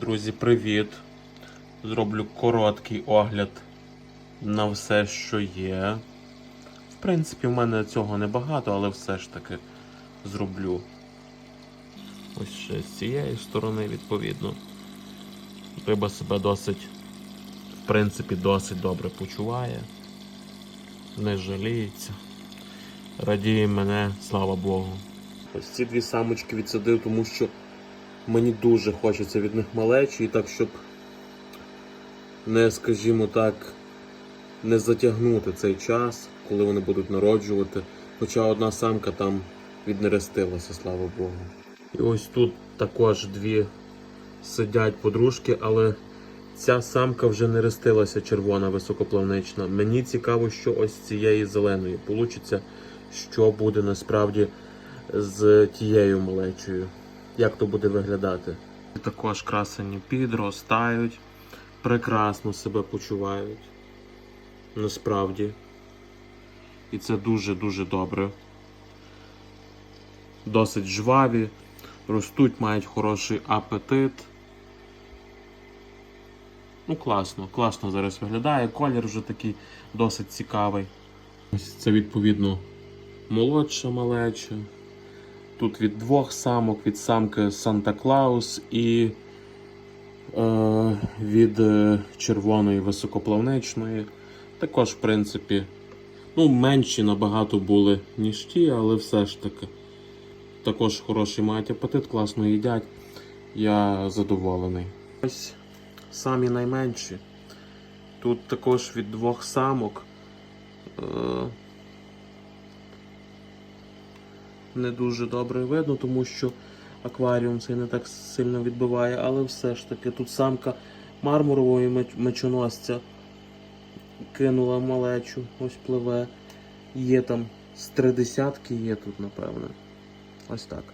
Друзі, привіт! Зроблю короткий огляд на все, що є. В принципі, в мене цього небагато, але все ж таки зроблю. Ось ще з цієї сторони, відповідно. Риба себе досить, в принципі, досить добре почуває. Не жаліється. Радіє мене, слава Богу. Ось ці дві самочки відсадив, тому що мені дуже хочеться від них малечі, і так, щоб не, скажімо так, не затягнути цей час, коли вони будуть народжувати. Хоча одна самка там віднерестилася, слава Богу. І ось тут також дві сидять подружки, але ця самка вже не рестилася червона високоплавнична. Мені цікаво, що ось цієї зеленої получиться, що буде насправді з тією малечою. Як то буде виглядати? Також красені підростають, прекрасно себе почувають. Насправді. І це дуже-дуже добре. Досить жваві, ростуть, мають хороший апетит. Ну, класно, класно зараз виглядає. Колір вже такий досить цікавий. Це відповідно молодша малеча. Тут від двох самок, від самки Санта Клаус і е, від е, червоної високоплавничної. Також, в принципі, ну, менші набагато були, ніж ті, але все ж таки. Також хороший мають апетит, класно їдять. Я задоволений. Ось самі найменші. Тут також від двох самок. Е, не дуже добре видно, тому що акваріум цей не так сильно відбиває, але все ж таки тут самка мармурової мечоносця кинула малечу, ось пливе. Є там з три десятки є тут, напевне. Ось так.